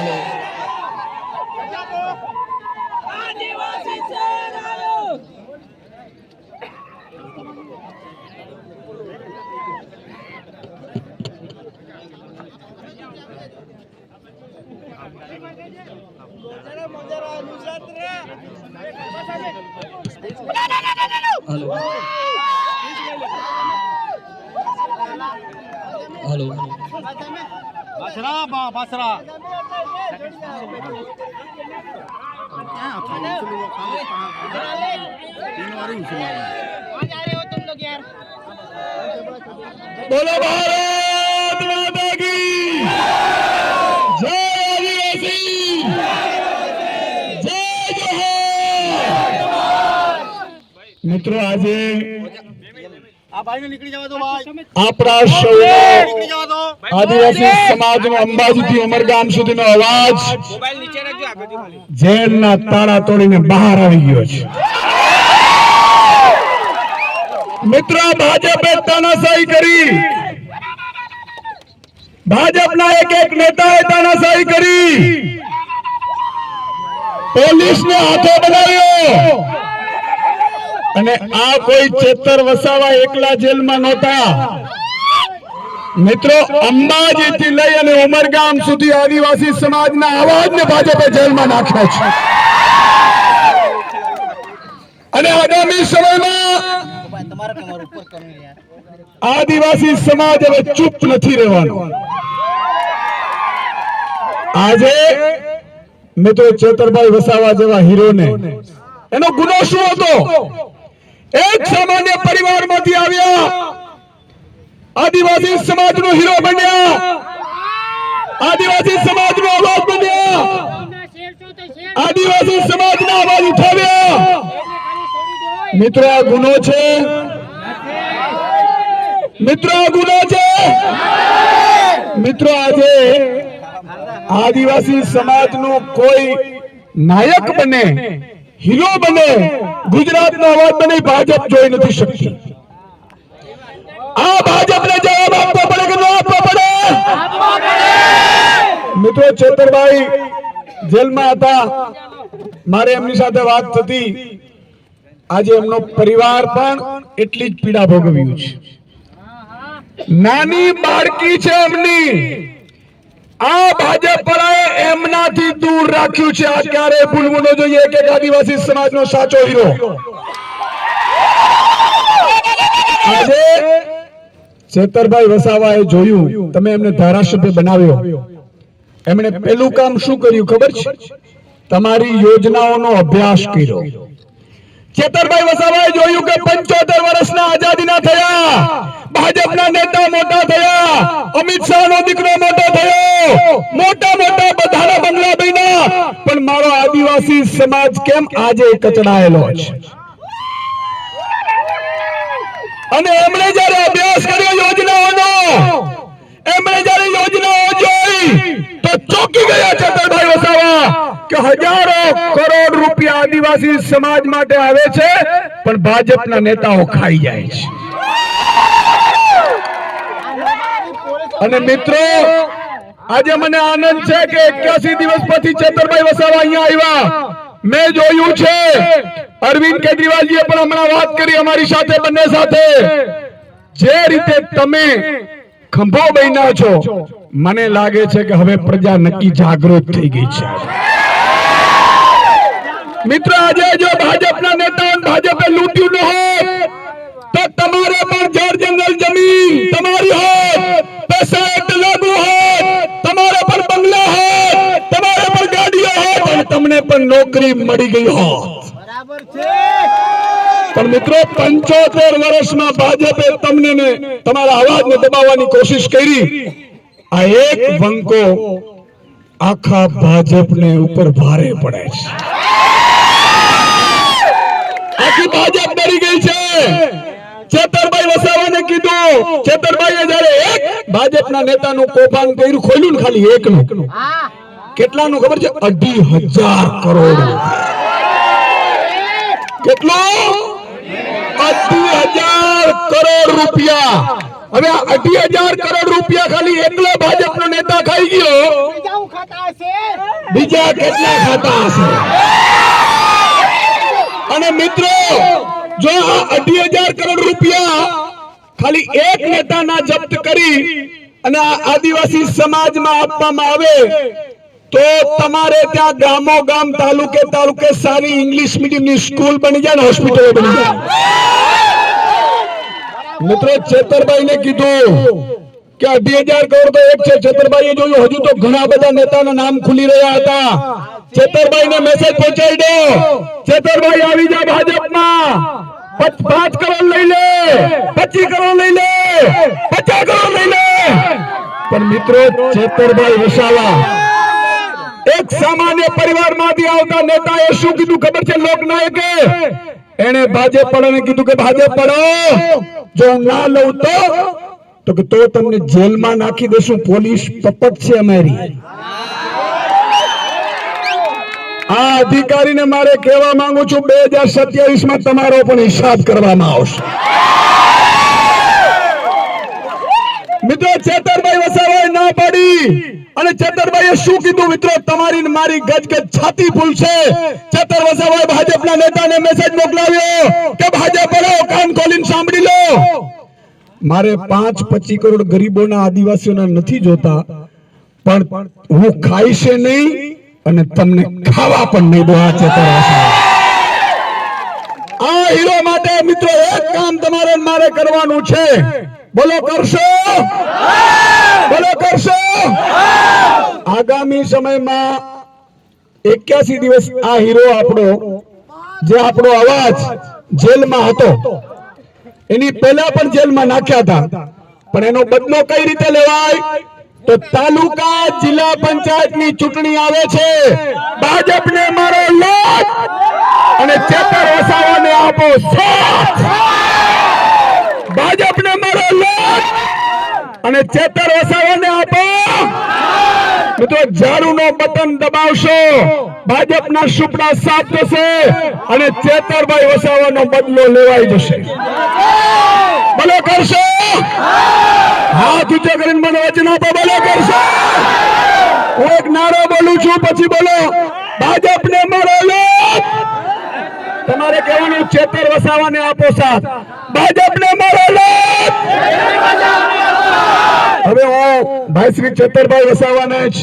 શહેર hello. Hello. બાસરા બા બાસરા. બોલો ભારત માતા કી જય આદિવાસી જય જોહાર મિત્રો આજે આ ભાઈને નીકળી જવા દો ભાઈ. આપણા સૌ આદિવાસી સમાજનો અંબાજીથી ઉમરગામ સુધીનો અવાજ જેલના તાળા તોડીને બહાર આવી ગયો છે. મિત્રો, ભાજપે તાનાશાહી કરી. ભાજપના એક એક નેતાએ તાનાશાહી કરી. પોલીસને હાથો બનાવ્યો. અને આ કોઈ ચેતર વસાવા એકલા જેલમાં નહોતા. મિત્રો, અંબાજીથી લઈ અને ઉમરગામ સુધી આદિવાસી સમાજના અવાજને ભાજપે જેલમાં નાખ્યા છે. અને આગામી સમયમાં આદિવાસી સમાજ હવે ચૂપ નથી રહેવાનો. આજે મિત્રો ચેતરભાઈ વસાવા જેવા હીરોને એનો ગુનો શું હતો? એક સામાન્ય પરિવારમાંથી આવ્યા આદિવાસી સમાજનો હીરો બન્યા. આદિવાસી સમાજનો અવાજ બન્યા. આદિવાસી સમાજના અવાજ ઉઠાવ્યા. મિત્રો, આ ગુનો છે? મિત્રો, આ ગુનો છે? મિત્રો, આજે આદિવાસી સમાજનું કોઈ નાયક બને, હીરો બને, ગુજરાતનો અવાજ બને, ભાજપ જોઈ નથી શકતી આ ભાજપને જવાબ આપવો પડે કે ન આપવો પડે મિત્રો ચેતરભાઈ જેલમાં હતા. મારે એમની સાથે વાત થતી. આજે એમનો પરિવાર પણ એટલી જ પીડા ભોગવ્યું છે. નાની બાળકી છે એમની. આ ભાજપ એમનાથી દૂર રાખ્યું છે. આ ક્યારે ભૂલવું ન જોઈએ કે આદિવાસી સમાજનો સાચો હીરો. આજે ચેતરભાઈ વસાવાએ જોયું. તમે એમને ધારાસભ્ય બનાવ્યો. એમણે પેલું કામ શું કર્યું ખબર છે? તમારી યોજનાઓનો અભ્યાસ કર્યો. ચેતરભાઈ વસાવાએ જોયું કે પંચોતેર વર્ષના આઝાદીના થયા, ભાજપના નેતા મોટા થયા, અમિત શાહનો દીકરો મોટો થયો, મોટા મોટા બધાના બંગલા બન્યા. પણ મારો આદિવાસી સમાજ કેમ આજે કચડાયેલો છે? અને એમણે જયારે અભ્યાસ કર્યો યોજનાઓનો એમણે જ્યારે યોજનાઓ જોઈ તો ચોંકી ગયા ચેતરભાઈ વસાવા કરોડ રૂપિયા આદિવાસી પણ ભાજપના અને મિત્રો, આજે મને આનંદ છે કે 81 દિવસ પછી ચેતરભાઈ વસાવા અહીંયા આવ્યા. મેં જોયું છે, અરવિંદ કેજરીવાલજીએ પણ હમણાં વાત કરી અમારી સાથે, બંને સાથે. જે રીતે તમે ખંભો બન્યા છો. મને લાગે છે કે હવે પ્રજા નક્કી જાગૃત થઈ ગઈ છે. મિત્ર, આજે જો ભાજપના નેતા ભાજપે લૂંટ્યું ન હોત તો તમારે પણ જળ જંગલ જમીન તમારી હોત પૈસા એક્ટ લાગુ હોત તમારે પણ બંગલા હોત તમારે પણ ગાડીઓ હોત અને તમને પણ નોકરી મળી ગઈ હોત. પણ મિત્રો પંચોતેર વર્ષમાં ભાજપે તમને ને તમારા અવાજને દબાવવાની કોશિશ કરી. આ એક વંકો આખા ભાજપને ઉપર ભારે પડે છે. આખી ભાજપ ડરી ગઈ છે. ચેતરભાઈ વસાવાને કીધું. ચેતરભાઈએ જ્યારે એક ભાજપના નેતાનું કોપાન કર્યું ખોલ્યું ને ખાલી એકનું. કેટલાનું ખબર છે? અઢી હજાર કરોડ કેટલું અઢી હજાર કરોડ રૂપિયા. હવે અઢી હજાર કરોડ રૂપિયા ખાલી એકલો ભાજપનો નેતા ખાઈ ગયો. બીજા કેટલા ખાતા હશે? અને મિત્રો જો આ અઢી હજાર કરોડ રૂપિયા ખાલી એક નેતાના જપ્ત કરી અને આદિવાસી સમાજમાં આપવામાં આવે તો તમારે ત્યાં ગામો ગામ તાલુકે તાલુકે સારી ઇંગ્લિશ મીડિયમની સ્કૂલ બની જાય ને હોસ્પિટલો બની જાય. મિત્રો છેતરભાઈ ને કીધું કે અઢી હજાર કરોડ તો એક છે. ચેતરભાઈએ જોયું, હજુ તો ઘણા બધા નેતાના નામ ખુલી રહ્યા હતા. છેતરભાઈ ને મેસેજ પહોંચાડી દો. છેતરભાઈ આવી જા ભાજપમાં. પાંચ કરોડ લઈ લે. પચીસ કરોડ લઈ લે. પચાસ કરોડ લઈ લે. પણ મિત્રો, છેતરભાઈ વસાવા. એક સામાન્ય પરિવારમાંથી આવતા નેતાએ શું કીધું? ખબર છે લોકનાયકે? એને ભાજપ પડોને કીધું કે ભાજપ પડો જો ના લઉં તો? તો કે, તો તમને જેલમાં નાખી દેશું, પોલીસ પપટ છે અમારી. આ અધિકારીને મારે કહેવા માંગુ છું, બે હજાર સત્યાવીસમાં તમારો પણ હિસાબ કરવામાં આવશે. મિત્રો, ચેતરભાઈ વસાવાએ ના પાડી. અને ચેતરભાઈએ શું કીધું મિત્રો? તમારી મારી ગજ છાતી ભૂલશે ચેતર વસાવાએ ભાજપના નેતાને મેસેજ મોકલાવ્યો કે ભાજપ પડો કાન સાંભળી લો. મારે પાંચ પચીસ કરોડ ગરીબોના આદિવાસીઓના નથી જોતા, પણ હું ખાઈશે નહીં અને તમને ખાવા પણ નહીં દો આ ચેતર વસાવા આ હીરો માટે મિત્રો એક કામ તમારે મારે કરવાનું છે. બોલો કરશો. બોલો કરશો. આગામી સમયમાં એક્યાસી દિવસ આ હીરો આપણો, જે આપણો અવાજ જેલમાં હતો, એની પહેલા પણ જેલમાં નાખ્યા હતા. પણ એનો બદલો કઈ રીતે લેવાય? તો તાલુકા જિલ્લા પંચાયતની ચૂંટણી આવે છે. ભાજપ ને મારો લોટ અને ચેતર વસાવાને આપો મારો લોટ અને ચેતર વસાવાને આપો! મિત્રો ઝાડુનો બટન દબાવશો. ભાજપના સુપડા સાફ થશે અને ચેતરભાઈ વસાવાનો બદલો લેવાઈ જશે. ભલે કરશો! હાથ ઊંચો કરીને મને વચન તો ભલે કરશો! હું એક નારો બોલું છું, પછી બોલો, ભાજપને લોટ તમારે કહેવાનું ચેતર વસાવાને આપો સાથ. ભાજપને મારો હવે હું ભાઈ શ્રી ચેતરભાઈ વસાવાને જ.